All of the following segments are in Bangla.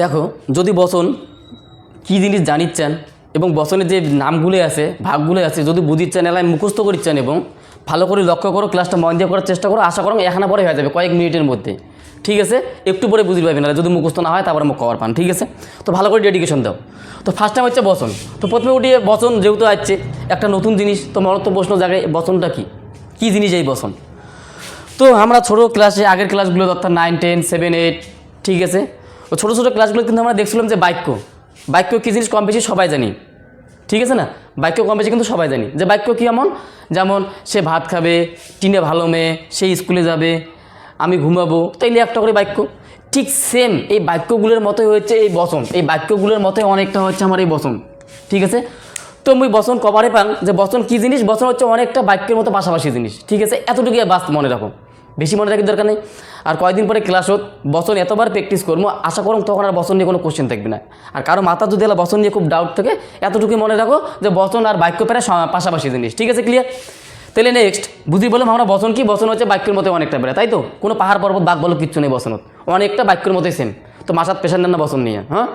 দেখো, যদি বসন কী জিনিস জানিচ্ছেন এবং বসনের যে নামগুলো আছে ভাগগুলো আছে, যদি বুঝিচ্ছেন, এলাকায় মুখস্থ করিচ্ছেন এবং ভালো করে লক্ষ্য করো ক্লাসটা মন দিয়ে করার চেষ্টা করো, আশা করো এখানে পরে হয়ে যাবে কয়েক মিনিটের মধ্যে। ঠিক আছে? একটু পরে বুঝতে পারবেন না যদি মুখস্থ না হয়, তারপরে মুখ কভার পান, ঠিক আছে? তো ভালো করে ডেডিকেশন দাও। তো ফার্স্ট টাইম হচ্ছে বসন। তো প্রথমে উঠিয়ে বসন যেহেতু আসছে একটা নতুন জিনিস, তো মনত তো প্রশ্ন জায়গায় বসনটা কী? কী জিনিস এই বসন? তো আমরা ছোটো ক্লাসে আগের ক্লাসগুলো অর্থাৎ নাইন টেন সেভেন এইট ঠিক আছে? ও ছোটো ছোটো ক্লাসগুলো কিন্তু আমরা দেখছিলাম যে বাক্য। বাক্য কী জিনিস কম বেশি সবাই জানি। ঠিক আছে না? বাক্য কম বেশি কিন্তু সবাই জানি। যে বাক্য কী এমন? যেমন, সে ভাত খাবে, টিনে ভালো মেয়ে, সে স্কুলে যাবে, আমি ঘুমাবো। তাইলে একটা করে বাক্য। ঠিক সেম এই বাক্যগুলোর মতোই হচ্ছে এই বসন এই বাক্যগুলোর মতোই অনেকটা হচ্ছে আমার এই বসন ঠিক আছে? তো মুই বসন কভারে পান যে বসন কী জিনিস? বসন হচ্ছে অনেকটা বাক্যের মতো পাশাপাশি জিনিস। ঠিক আছে? এতটুকু বাস মনে রাখো। বেশি মনে রাখার দরকার নেই। আর কয়েকদিন পরে ক্লাস হোক, বসন এতবার প্র্যাকটিস করব, আশা করুন তখন আর বসন নিয়ে কোনো কোশ্চেন থাকবে না। আর কারও মাথা যদি এলা বসন নিয়ে খুব ডাউট থাকে, এতটুকু মনে রাখো যে বসন আর বাক্য প্রায় সা- পাশাপাশি জিনিস, ঠিক আছে ক্লিয়ার তাহলে নেক্সট বুঝি বললাম আমরা বসন কি? বসন হচ্ছে বাক্যের মতো অনেকটা বেড়ে, তাই তো? কোনো পাহাড় পর্বত, বাঘ বলো, কিচ্ছু নেই বসনত। অনেকটা বাক্যের মতোই সেম তো মাসাত পেশার না বসন নিয়ে হ্যাঁ?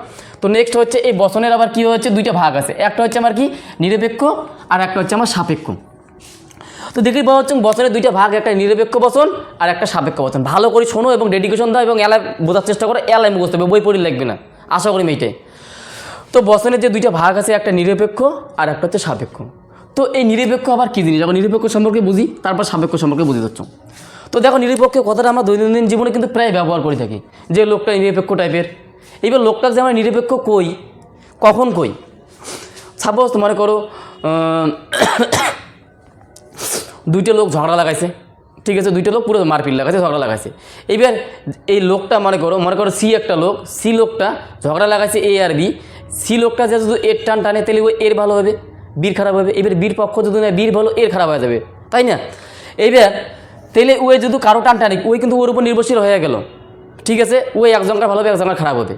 তো নেক্সট হচ্ছে এই বসনের আবার কী হচ্ছে? দুইটা ভাগ আছে। একটা হচ্ছে আমার কি? নিরপেক্ষ, আর একটা হচ্ছে আমার সাপেক্ষ। তো দেখি পাওয়া হচ্ছে বছরের দুইটা ভাগ, একটা নিরপেক্ষ বচন আর একটা সাপেক্ষ বচন। ভালো করে শোনো এবং ডেডিকেশন দাও এবং এলায় বোঝার চেষ্টা করো এলায় মুখস্থ হবে, বই পড়ি লাগবে না। আশা করি মেয়েটাই তো বচনের যে দুইটা ভাগ আছে, একটা নিরপেক্ষ আর একটা হচ্ছে সাপেক্ষ। তো এই নিরপেক্ষ আবার কী জিনিস? যখন নিরপেক্ষ সম্পর্কে বুঝি, তারপর সাপেক্ষ সম্পর্কে বুঝে যাচ্ছ। তো দেখো নিরপেক্ষ কথাটা আমরা দৈনন্দিন জীবনে কিন্তু প্রায় ব্যবহার করে থাকি। যে লোকটা নিরপেক্ষ টাইপের। এবার লোকটা যে আমরা নিরপেক্ষ কই, কখন কই? সাপোজ মনে করো দুইটা লোক ঝগড়া লাগাইছে। ঠিক আছে, দুইটা লোক পুরো মারপিট লাগাইছে, ঝগড়া লাগাইছে। এবার এই লোকটা মনে করো মনে করো সি একটা লোক, সি লোকটা ঝগড়া লাগাইছে এ আর বি সি লোকটা যে যদি এর টান টানে তাহলে ওই এর ভালো হবে, বীর খারাপ হবে। এবার বীর পক্ষ যদি না বীর ভালো, এর খারাপ হয়ে যাবে। তাই না? এইবার তাহলে ওই যদি কারও টান টানে, ওই কিন্তু ওর উপর নির্ভরশীল হয়ে গেল। ঠিক আছে, ওই একজনকার ভালো হবে, একজনকার খারাপ হবে।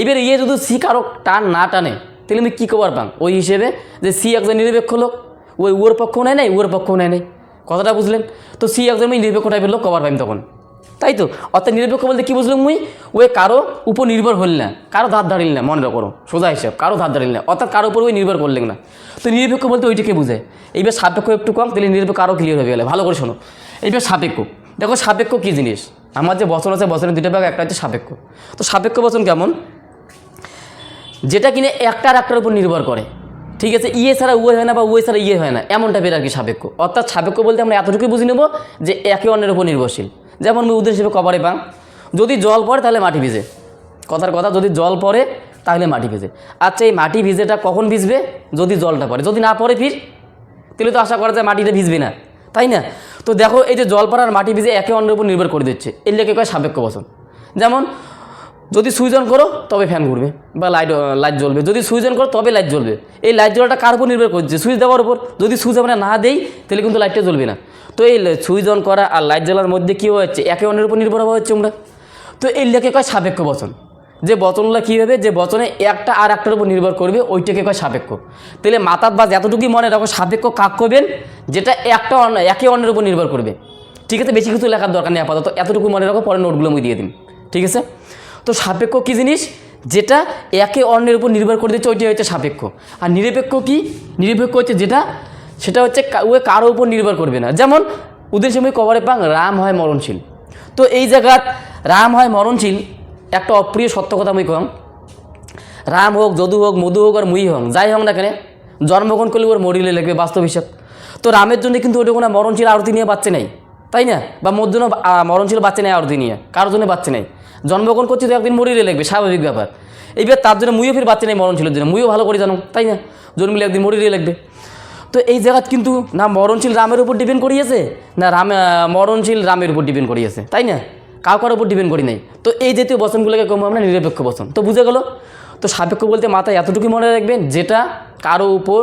এইবার ইয়ে যদি সি কারও টান না টানে তাহলে আমি কী কবার পাং ওই হিসেবে যে সি একজন নিরপেক্ষ লোক, ওই ওর পক্ষও নেয় নাই, ওর পক্ষও নেয় নাই। কথাটা বুঝলেন? তো সি একজন নিরপেক্ষ টাইপের লোক কবার পাইম তখন। তাই তো? অর্থাৎ নিরপেক্ষ বলতে কী বুঝলাম মুই? ওই কারও উপর নির্ভর হল না, কারও ধার ধারিল না, মনে করো সোজা হিসাব, কারও ধার ধারিল না, অর্থাৎ কারও উপর ওই নির্ভর করলেন না। তো নিরপেক্ষ বলতে ওইটাকে বুঝে এইবার সাপেক্ষ একটু কম, তাহলে নিরপেক্ষ আরও ক্লিয়ার হয়ে গেলে। ভালো করে শোনো। এইবার সাপেক্ষ। দেখো সাপেক্ষ কী জিনিস? আমার যে বচন আছে বছরের দুটো ভাগ, একটা হচ্ছে সাপেক্ষ। তো সাপেক্ষ বচন কেমন? যেটা কিনে একটা আর একটার উপর নির্ভর করে। ঠিক আছে ইয়ে ছাড়া উয়ে হয় না বা উয়ে ছাড়া ইয়ে হয় না এমন টাইপের আর কি সাপেক্ষ। অর্থাৎ সাপেক্ষ বলতে আমরা এতটুকুই বুঝে নেব যে একে অন্যের উপর নির্ভরশীল। যেমন আমি উদাহরণ হিসেবে কবারে পাং যদি জল পড়ে তাহলে মাটি ভিজে। কথার কথা, যদি জল পড়ে তাহলে মাটি ভিজে। আচ্ছা এই মাটি ভিজেটা কখন ভিজবে? যদি জলটা পড়ে। যদি না পড়ে ফির, তাহলে তো আশা করা যায় মাটিটা ভিজবে না। তাই না? তো দেখো, এই যে জল পড়ার মাটি ভিজে একে অন্যের উপর নির্ভর করে দিচ্ছে। এর লেগে কয় সাপেক্ষ বচন। যেমন যদি সুইচ অন করো, তবে ফ্যান ঘুরবে বা লাইট লাইট জ্বলবে। যদি সুইচ অন করো, তবে লাইট জ্বলবে। এই লাইট জ্বলাটা কার উপর নির্ভর করছে? সুইচ দেওয়ার উপর। যদি সুইচ আমরা না দেই, তাহলে কিন্তু লাইটটা জ্বলবে না। তো এই সুইচ অন করা আর লাইট জ্বালার মধ্যে কী হচ্ছে? একে অন্যের উপর নির্ভর হওয়া হচ্ছে আমরা তো এই লেখে কয় সাপেক্ষ বচন। যে বচনগুলো কী হবে? যে বচনে একটা আর একটার উপর নির্ভর করবে, ওইটাকে কয় সাপেক্ষ। তাহলে মাতার বাজ এতটুকুই মনে রাখো, সাপেক্ষ কাক করবেন, যেটা একটা অন্য একে অন্যের উপর নির্ভর করবে। ঠিক আছে? বেশি কিছু লেখার দরকার নেই আপাতত। এতটুকু মনে রাখো পরে নোটগুলো আমি দিয়ে দিন ঠিক আছে? তো সাপেক্ষ কী জিনিস? যেটা একে অন্যের উপর নির্ভর করে দিচ্ছে, ওইটাই হচ্ছে সাপেক্ষ। আর নিরপেক্ষ কি? নিরপেক্ষ হচ্ছে যেটা? সেটা হচ্ছে ও কারও উপর নির্ভর করবে না। যেমন ওদের সময় কবরে পাং, রাম হয় মরণশীল। তো এই জায়গাত রাম হয় মরণশীল একটা অপ্রিয় সত্য কথা মুই কম। রাম হোক, যদু হোক, মধু হোক আর মুই হোক, যাই হোক না কেন, জন্মগ্রহণ করলে ওর মরিলে লাগবে বাস্তব হিসাব। তো রামের জন্য কিন্তু ওটা কোনো মরণশীল আরতি নিয়ে বাচ্চা নেই, তাই না? বা জন্য মরণশীল বাচ্চা নেই আরতি নিয়ে, কারোর জন্য বাচ্চা নেই। জন্মগ্রহণ করছি তো একদিন মরিলে লাগবে স্বাভাবিক ব্যাপার। এইবার তার জন্য মুইও ফির বাচ্চা নেই মরণশীলের জন্য মুইও ভালো করে জানো তাই না? জন্মিলে একদিন মরিলে লাগবে তো এই জায়গাত কিন্তু না মরণশীল রামের উপর ডিপেন্ড করিয়েছে, না রাম মরণশীল রামের উপর ডিপেন্ড করিয়েছে, তাই না? কাউ কারোর উপর ডিপেন্ড করি নাই। তো এই জাতীয় বচনগুলোকে কম আমরা নিরপেক্ষ বচন। তো বুঝে গেল? তো সাপেক্ষ বলতে মাথায় এতটুকু মনে রাখবেন, যেটা কারও উপর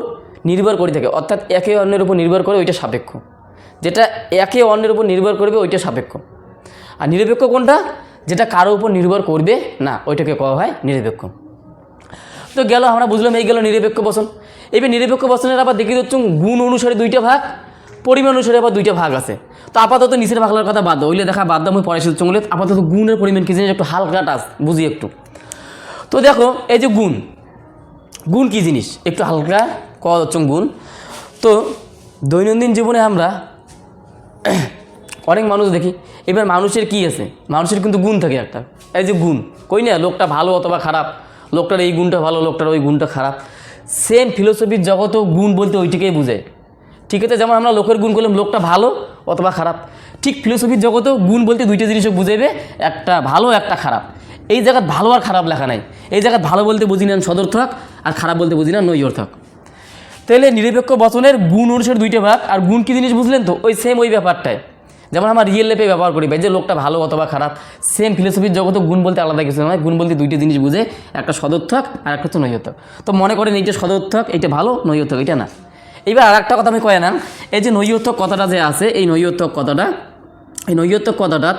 নির্ভর করে থাকে। অর্থাৎ একে অন্যের উপর নির্ভর করে ওইটা সাপেক্ষ। যেটা একে অন্যের উপর নির্ভর করবে ওইটা সাপেক্ষ। আর নিরপেক্ষ কোনটা? যেটা কারও উপর নির্ভর করবে, না, ওইটাকে কওয়া হয় নিরপেক্ষ। তো গেল, আমরা বুঝলাম, এই গেল নিরপেক্ষ বচন। এবার নিরপেক্ষ বচনের আবার দেখি হচ্ছে গুণ অনুসারে দুইটা ভাগ, পরিমাণ অনুসারে আবার দুইটা ভাগ আছে। তো আপাতত নিচের ভাগলার কথা বাদ ওইলে দেখা বাদ দাও, আমি পরে শুধু চঙ্গলে। আপাতত গুণের পরিমাণ কী জিনিস একটু হালকা টাচ বুঝি একটু। তো দেখো, এই যে গুণ। গুণ কী জিনিস? একটু হালকা কওয়া যাচ্ছে গুণ তো দৈনন্দিন জীবনে আমরা অনেক মানুষ দেখি, এবার মানুষের কি আছে? মানুষের কিন্তু গুণ থাকে একটা। এই যে গুণ, কই না? লোকটা ভালো অথবা খারাপ, লোকটার এই গুণটা ভালো, লোকটার ওই গুণটা খারাপ। সেম ফিলোসফির জগতও গুণ বলতে ওইটিকেই বোঝায় ঠিক আছে? যেমন আমরা লোকের গুণ করলাম, লোকটা ভালো অথবা খারাপ। ঠিক ফিলোসফির জগতেও গুণ বলতে দুইটা জিনিসও বুঝাইবে, একটা ভালো, একটা খারাপ। এই জায়গায় ভালো আর খারাপ লেখা নাই। এই জায়গায় ভালো বলতে বুঝি না সদর্থক, আর খারাপ বলতে বুঝি না নৈয়র্থক। তাহলে নিরপেক্ষ বচনের গুণ অনুসারে দুইটা ভাগ, আর গুণ কি জিনিস বুঝলেন তো? ওই সেম ওই ব্যাপারটায়। যেমন আমরা রিয়েল লাইফে ব্যবহার করি যে লোকটা ভালো অথবা খারাপ সেম ফিলোসফির জগতে গুণ বলতে আলাদা কিছু নয়, গুণ বলতে দুইটা জিনিস বুঝে, একটা সদর্থক আর একটা হচ্ছে নৈয়র্থক তো মনে করেন এইটা সদর্থক, এইটা ভালো নৈয়র্থক এটা না। এবার আর একটা কথা আমি কয়ে না এই যে নৈয়র্থক কথাটা যে আছে, এই নৈয়র্থক কথাটা, এই নৈয়ত্বক কথাটা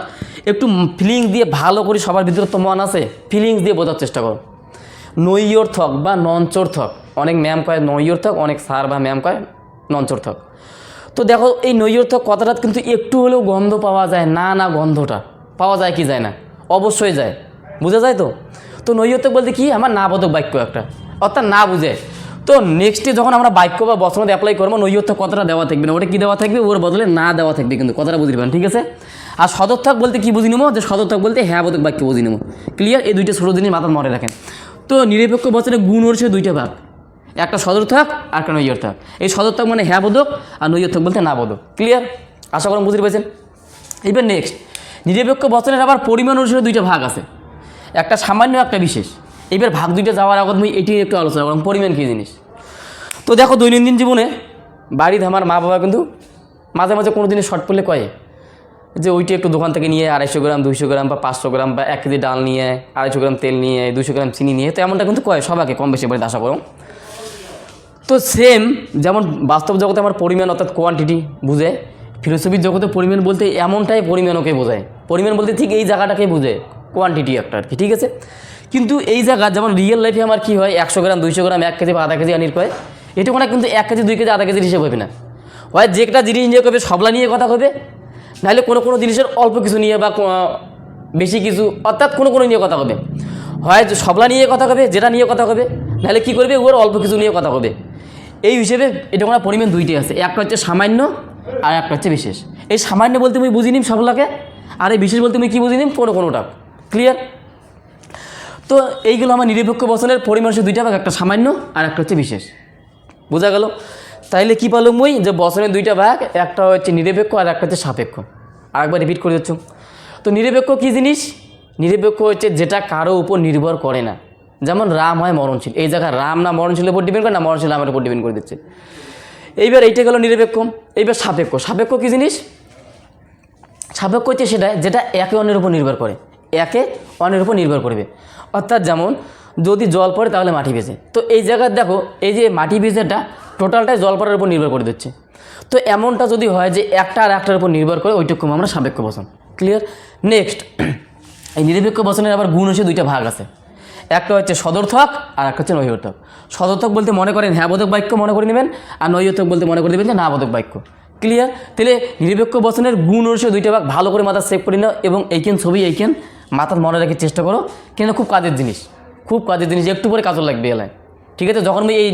একটু ফিলিংস দিয়ে ভালো করে সবার ভিতরে তো মন আছে ফিলিংস দিয়ে বোঝার চেষ্টা করো নৈয়র্থক বা নঞ্চর্থক, অনেক ম্যাম কয় নৈয়র্থক অনেক স্যার বা ম্যাম কয় নঞ্চর্থক। তো দেখো এই নৈয়র্থক কথাটা কিন্তু একটু হলেও গন্ধ পাওয়া যায়, না না গন্ধটা। পাওয়া যায় কি যায় না? অবশ্যই যায়। বোঝা যায় তো? তো নৈয়ত্বক বলতে কি? আমার না বোধক বাক্য একটা। অর্থাৎ না বুঝে। তো নেক্সটে যখন আমরা বাক্য বা বচনত অ্যাপ্লাই করব নৈয়ত্বক কথাটা দেওয়া থাকবে না। ওটা কী দেওয়া থাকবে? ওর বদলে না দেওয়া থাকবে কিন্তু। কথাটা বুঝতে পারেন ঠিক আছে? আর সদর্থক বলতে কি বুঝি নেব? যে সদর্থক বলতে হ্যাঁ বোধক বাক্য বুঝি নেব। ক্লিয়ার এই দুইটা ছোটো জিনিস মাথা মনে রাখেন। তো নিরপেক্ষ বচনে গুণ হচ্ছে দুইটা ভাগ। একটা সদর্থক আর একটা নৈয়র্থক এই সদর্থক মানে হ্যাঁ বোধক আর নৈয়র্থক বলতে না বোধক। ক্লিয়ার আশা করেন বুঝতে পেরেছেন? এবার নেক্সট নিরপেক্ষ বচনের আবার পরিমাণ অনুসারে দুইটা ভাগ আছে। একটা সামান্য, একটা বিশেষ। এবার ভাগ দুইটা যাওয়ার আগত আমি এটি একটু আলোচনা করলাম পরিমাণ কী জিনিস? তো দেখো দৈনন্দিন জীবনে বাড়িতে আমার মা বাবা কিন্তু মাঝে মাঝে কোনো জিনিস শর্ট পড়লে কয়ে যে ওইটা একটু দোকান থেকে নিয়ে আড়াইশো গ্রাম, দুইশো গ্রাম বা পাঁচশো গ্রাম বা এক কেজি ডাল নিয়ে, আড়াইশো গ্রাম তেল নিয়ে দুশো গ্রাম চিনি নিয়ে, তো এমনটা কিন্তু কয় সবাইকে কম বেশি বাড়িতে আশা করো তো সেম যেমন বাস্তব জগতে আমার পরিমাণ অর্থাৎ কোয়ান্টিটি বুঝে? ফিলোসফির জগতে পরিমাণ বলতে এমনটাই পরিমাণকে বোঝায়। পরিমাণ বলতে ঠিক এই জায়গাটাকে বুঝে কোয়ান্টিটি একটা আর কি ঠিক আছে? কিন্তু এই জায়গা, যেমন রিয়েল লাইফে আমার কি হয়, একশো গ্রাম, দুইশো গ্রাম, এক কেজি বা আধা কেজি আনির কয়, এটা কোনো কিন্তু এক কেজি, দুই কেজি, আধা কেজির হিসেব হবে না। হয় একটা জিনিস নিয়ে কবে সবলা নিয়ে কথা কবে নাহলে কোনো কোনো জিনিসের অল্প কিছু নিয়ে বা বেশি কিছু, অর্থাৎ কোনো কোনো নিয়ে কথা হবে হয় সবলা নিয়ে কথা হবে যেটা নিয়ে কথা হবে নাহলে কী করবে, ওর অল্প কিছু নিয়ে কথা হবে এই হিসেবে এটা কোনো পরিমাণ দুইটাই আছে। একটা হচ্ছে সামান্য আর একটা হচ্ছে বিশেষ। এই সামান্য বলতে আমি বুঝি নিম সবলাকে আর এই বিশেষ বলতে আমি কী বুঝি নিম কোনো কোনোটা। ক্লিয়ার তো এইগুলো আমার নিরপেক্ষ বচনের পরিমাণ হচ্ছে দুইটা ভাগ, একটা সামান্য আর একটা হচ্ছে বিশেষ। বোঝা গেল? তাইলে কী পারলাম ওই যে বচনের দুইটা ভাগ, একটা হচ্ছে নিরপেক্ষ আর একটা হচ্ছে সাপেক্ষ। আরেকবার রিপিট করে দিচ্ছ তো নিরপেক্ষ কী জিনিস? নিরপেক্ষ হচ্ছে যেটা কারও উপর নির্ভর করে না। যেমন রাম হয় মরণশীল। এই জায়গায় রাম না মরণশীলের উপর ডিপেন্ড করে, না মরণশীল রামের উপর ডিপেন্ড করে দিচ্ছে। এইবার এইটা গেল নিরপেক্ষ। এইবার সাপেক্ষ। সাপেক্ষ কী জিনিস? সাপেক্ষ হচ্ছে সেটা যেটা একে অন্যের উপর নির্ভর করে। একে অন্যের উপর নির্ভর করবে। অর্থাৎ যেমন যদি জল পড়ে তাহলে মাটি ভেজে। তো এই জায়গায় দেখো, এই যে মাটি ভেজেটা টোটালটাই জল পড়ার উপর নির্ভর করে দিচ্ছে। তো এমনটা যদি হয় যে একটা আর একটার উপর নির্ভর করে, ওইটুকু আমরা সাপেক্ষ বসন ক্লিয়ার নেক্সট এই নিরপেক্ষ বসনের আবার গুণ হচ্ছে দুইটা ভাগ আছে। একটা হচ্ছে সদর্থক আর একটা হচ্ছে নৈয়র্থক সদর্থক বলতে মনে করেন হ্যাঁ বোধক বাক্য মনে করে নেবেন আর নৈয়র্থক বলতে মনে করে নেবেন যে না বোধক বাক্য। ক্লিয়ার তাহলে নিরপেক্ষ বচনের গুণ অনুসারে দুইটা ভাগ ভালো করে মাথা সেভ করে নাও এবং এইখান ছবি, এইখান মাথার মনে রাখার চেষ্টা করো। কেন খুব কাজের জিনিস, খুব কাজের জিনিস, একটু পরে কাজও লাগবে এলায়। ঠিক আছে? যখন আমি এই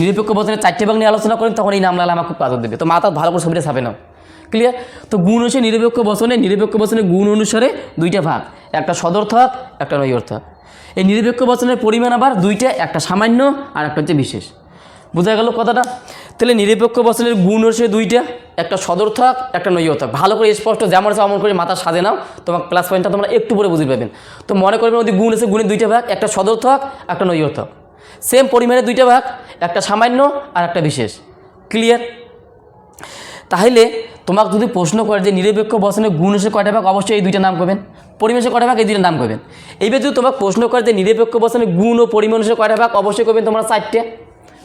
নিরপেক্ষ বচনের চারটে ভাগ নিয়ে আলোচনা করি তখন এই নাম লাগলে আমার খুব কাজও দেবে। তো মাথা ভালো করে ছবিটা ছাপে নাও। ক্লিয়ার তো গুণ হচ্ছে নিরপেক্ষ বচনে, নিরপেক্ষ বচনের গুণ অনুসারে দুইটা ভাগ, একটা সদর্থক, একটা নৈয়র্থক এই নিরপেক্ষ বচনের পরিমাণ আবার দুইটা, একটা সামান্য আর একটা হচ্ছে বিশেষ। বোঝা গেল কথাটা? তাহলে নিরপেক্ষ বচনের গুণ হচ্ছে দুইটা, একটা সদর্থক, একটা নৈয়র্থক ভালো করে স্পষ্ট যেমন আছে অমন করে মাথা সাজে নাও, তোমার প্লাস পয়েন্টটা তোমরা একটু পরে বুঝতে পারবেন তো মনে করবেন ওদের গুণ আছে, গুণের দুইটা ভাগ, একটা সদর্থক, একটা নৈয়র্থক সেম পরিমাণে দুইটা ভাগ, একটা সামান্য আর একটা বিশেষ। ক্লিয়ার তাহলে তোমাকে যদি প্রশ্ন করে যে নিরপেক্ষ বসনের গুণ এসে কয়টা ভাগ, অবশ্যই এই দুইটা নাম করবেন। পরিমেশে কয়টা ভাগ, এই দুইটা নাম করবেন। এইবার যদি তোমাকে প্রশ্ন করে যে নিরপেক্ষ বসনের গুণ ও পরিমাণ এসে কয়টা ভাগ, অবশ্যই করবেন তোমরা চারটে।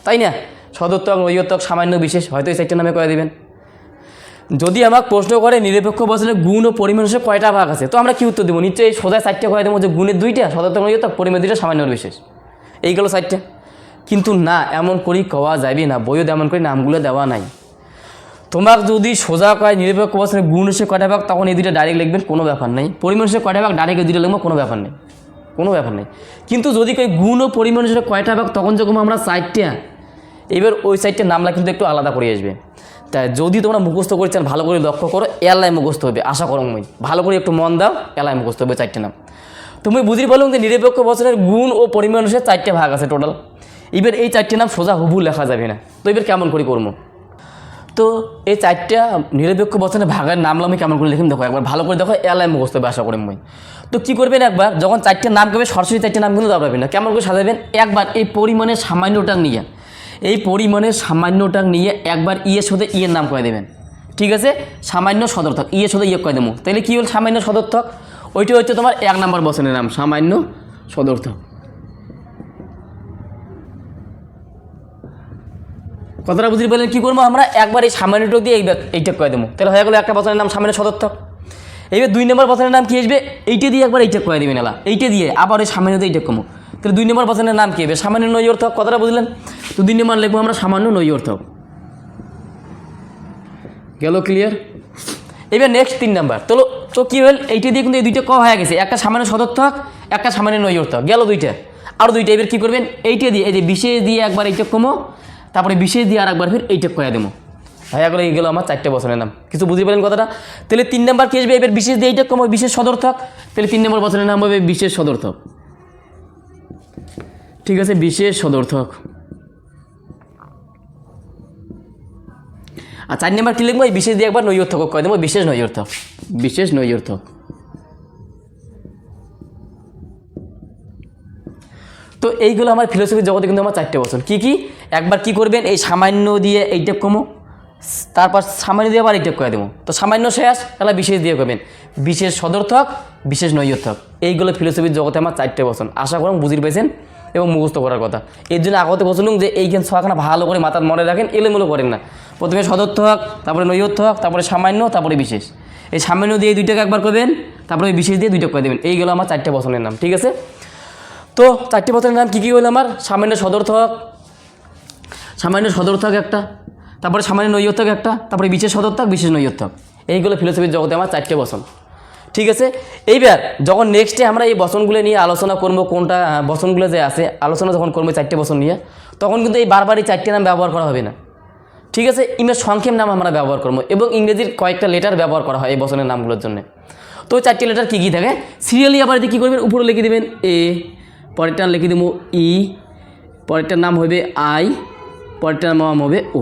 তাই না? সদত্তক নৈয়ত্তক সামান্য বিশেষ, হয়তো এই চারটে নামে করে দেবেন। যদি আমাকে প্রশ্ন করে নিরপেক্ষ বচনের গুণ ও পরিমাণ হিসেবে কয়টা ভাগ আছে, তো আমরা কি উত্তর দেবো? নিশ্চয়ই এই সোজা চারটে করে দেবো যে গুণের দুইটা সদত্তক নৈয়ত্তক পরিমাণ দুইটা সামান্য বিশেষ। এইগুলো চারটে। কিন্তু না, এমন করি কওয়া যাবে না, বইও তেমন করে নামগুলো দেওয়া নাই। তোমার যদি সোজা কয়, নিরপেক্ষ বছরের গুণ হিসেবে কয়টা ভাগ, তখন এই দুইটা ডাইরেক্ট লিখবেন, কোনো ব্যাপার নেই। পরিমাণ এসে কয়টা ভাগ ডাইরেক্ট এই দুইটা লিখব, কোনো ব্যাপার নেই। কোনো ব্যাপার নেই। কিন্তু যদি কই গুণ ও পরিমাণ সেটা কয়টা ভাগ, তখন যখন আমরা চারটা, এবার ওই সাইডটার নামলা কিন্তু একটু আলাদা করে আসবে। তাই যদি তোমরা মুখস্থ করে চান, ভালো করে লক্ষ্য করো এলায় মুখস্থ হবে, আশা করো মই। ভালো করে একটু মন দাও এলায় মুখস্থ হবে চারটে নাম। তুমি বুঝি বলুন যে নিরপেক্ষ বছরের গুণ ও পরিমাণ অনুসারে চারটে ভাগ আছে টোটাল এবার এই চারটে নাম সোজা হুবু লেখা যাবে না। তো এবার কেমন করে করব? তো এই চারটা নিরপেক্ষ বছরের ভাগের নাম আমি কেমন করে লিখিম দেখো, একবার ভালো করে দেখো এলায় মুখস্থ হবে, আশা করি মই। তো কী করবেন একবার, যখন চারটে নাম করবে সরাসরি চারটে নাম কিন্তু দাঁড়াবেন না। কেমন করে সাজাবেন? একবার এই পরিমাণের সামান্যটা নিয়ে। এই পরিমাণের সামান্যটা নিয়ে একবার ইয়ের সাথে ইয়ের নাম করে দেবেন। ঠিক আছে? সামান্য সদর্থক ইয়ের সাথে ইয়ে করে দেবো। তাহলে কী হল সামান্য সদর্থক? ওইটা হচ্ছে তোমার এক নম্বর বছরের নাম, সামান্য সদর্থক। কথাটা বুঝতে পারলেন কী করব আমরা? একবার এই সামান্যটা দিয়ে এই এইটা করে দেবো। তাহলে হয়ে গেলো একটা বছরের নাম সামান্য সদর্থক এইবার দুই নম্বর বছরের নাম কী আসবে? এইটা দিয়ে একবার এইটা করে দেবেন এলা। এইটা দিয়ে আবার ওই সামান্য দিয়ে এইটা কমো তাহলে দুই নম্বর বছরের নাম কী হবে সামান্য নৈ অর্থক, কথাটা বুঝলেন? তো দুই নম্বর লিখব আমরা সামান্য নৈ অর্থক। গেল ক্লিয়ার এবার নেক্সট তিন নাম্বার। তো তো কী হল? এইটা দিয়ে কিন্তু এই দুইটা ক হয়ে গেছে। একটা সামান্য সদর্থক একটা সামান্য নৈ অর্থক। গেল দুইটা। আর দুইটা এবার কী করবেন? এইটা দিয়ে, এই যে বিশেষ দিয়ে একবার এইটা কমো তারপরে বিশেষ দিয়ে আর একবার ফির এইটা কয়ে দেবো ভাইয়া করে গেলো আমার চারটে বছরের নাম কিছু বুঝতে পারেন কথাটা? তাহলে তিন নম্বর কি আসবে? এবার বিশেষ দিয়ে এইটা কমো বিশেষ সদর্থক তাহলে তিন নম্বর বছরের নাম হবে বিশেষ সদর্থক ঠিক আছে, বিশেষ সদর্থক আর চার নম্বর কী লিখব? এই বিশেষ দিয়ে একবার নৈয়র্থক কয়ে দেবো বিশেষ নৈয়র্থক বিশেষ নৈয়র্থক তো এইগুলো আমার ফিলোসফির জগতে কিন্তু আমার চারটে বছর কী কী? একবার কি করবেন? এই সামান্য দিয়ে এইটা কমো, তারপর সামান্য দিয়ে আবার এইটা করে দেবো। তো সামান্য শেষ, তাহলে বিশেষ দিয়ে করবেন। বিশেষ সদর্থক, বিশেষ নৈয়র্থক। এইগুলো ফিলোসফির জগতে আমার চারটে বছর আশা করুন বুঝির পেয়েছেন এবং মুখস্থ করার কথা। এর জন্য আগতে বলছিলাম যে এইখান ছখানা ভালো করে মাথার মনে রাখেন, এলোমেলো করেন না। প্রথমে সদর্থক, তারপরে নৈয়র্থক, তারপরে সামান্য, তারপরে বিশেষ। এই সামান্য দিয়ে দুইটাকে একবার করবেন, তারপরে বিশেষ দিয়ে দুইটা করে দেবেন। এইগুলো আমার চারটে বছরের নাম, ঠিক আছে? তো চারটি পথের নাম কী কী হলো আমার? সামান্য সদর্থক সামান্য সদর্থক একটা, তারপরে সামান্য নৈয়র্থক একটা, তারপরে বিশেষ সদর্থক, বিশেষ নৈয়র্থক এইগুলো ফিলোসফির জগতে আমার চারটে বসন ঠিক আছে? এইবার যখন নেক্সটে আমরা এই বসনগুলো নিয়ে আলোচনা করব, কোনটা বসনগুলো যে আছে, আলোচনা যখন করব চারটে বসন নিয়ে, তখন কিন্তু এই বারবার এই চারটে নাম ব্যবহার করা হবে না। ঠিক আছে? ইমের সংক্ষেপ নাম আমরা ব্যবহার করব এবং ইংরেজির কয়েকটা লেটার ব্যবহার করা হয় এই বসনের নামগুলোর জন্য। তো চারটি লেটার কী কী থাকে? সিরিয়ালি আবার কী করবেন? উপরে লিখে দেবেন এ পরেরটার লিখে দেবো ই, পরেরটার নাম হবে আই, পরেরটার নাম হবে ও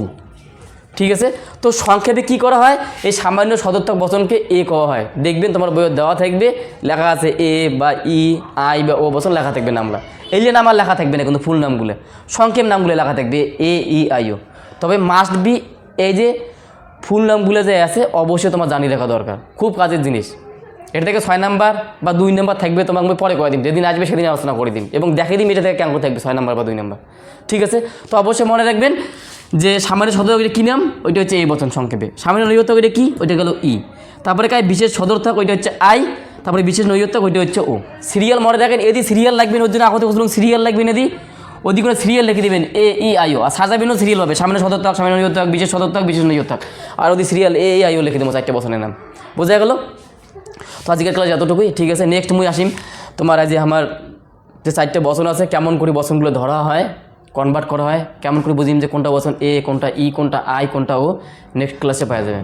ঠিক আছে? তো সংক্ষেপে কি করা হয়? এই সামান্য সদর্থক বচনকে এ কওয়া হয়। দেখবেন তোমার বইয়ে দেওয়া থাকবে, লেখা আছে এ বা ই, আই বা ও বচন লেখা থাকবে নামলা এই নাম আর লেখা থাকবে না, কিন্তু ফুল নামগুলো। সংক্ষেপ নামগুলো লেখা থাকবে, এ, ই, আই, ও। তবে মাস্ট বি এই যে ফুল নামগুলো যে আছে, অবশ্যই তোমার জানিয়ে রাখা দরকার। খুব কাজের জিনিস। এটা থেকে ছয় নাম্বার বা দুই নাম্বার থাকবে, তোমাকে আমি পরে করে দিন যেদিন আসবে সেদিন আলোচনা করে দিন এবং দেখিয়ে দিন এটা থেকে কেমন থাকবে, ছয় নাম্বার বা দুই নাম্বার। ঠিক আছে? তো অবশ্যই মনে রাখবেন যে সামান্য সদর ওইটা কী নাম? ওইটা হচ্ছে এই বচন সংক্ষেপে। সামান্য নৈয়ত্তক ওইটা কী? ওইটা গেল ই তারপরে কায় বিশেষ সদর্থক, ওইটা হচ্ছে আই তারপরে বিশেষ নৈয়ত্তক, ওইটা হচ্ছে ও সিরিয়াল মনে রাখেন, এদি সিরিয়াল লাগবেন ওর জন্য আগতে বলছিলাম সিরিয়াল লাগবেন এদি। ওদি করে সিরিয়াল লিখে দেবেন এ ই আইও আর সাজাবেনও সিরিয়াল হবে সামান্য সদর্থক সামান্য নৈয়ত্তক, বিশেষ সদর্থক, বিশেষ নৈয়ত্তক। আর ওদি সিরিয়াল এ ই আইও লিখে দেবো, চারটে বছরের নাম। বোঝা গেল? তো আজকের ক্লাস এতটুকুই। ঠিক আছে নেক্সট মুই আসিম। তোমার আজ আমার যে চারটে বসন আছে, কেমন করে বসনগুলো ধরা হয় কনভার্ট করা হয়, কেমন করে বুঝিম যে কোনটা বসন এ কোনটা ই কোনটা আই কোনটা ও নেক্সট ক্লাসে পাওয়া যাবে।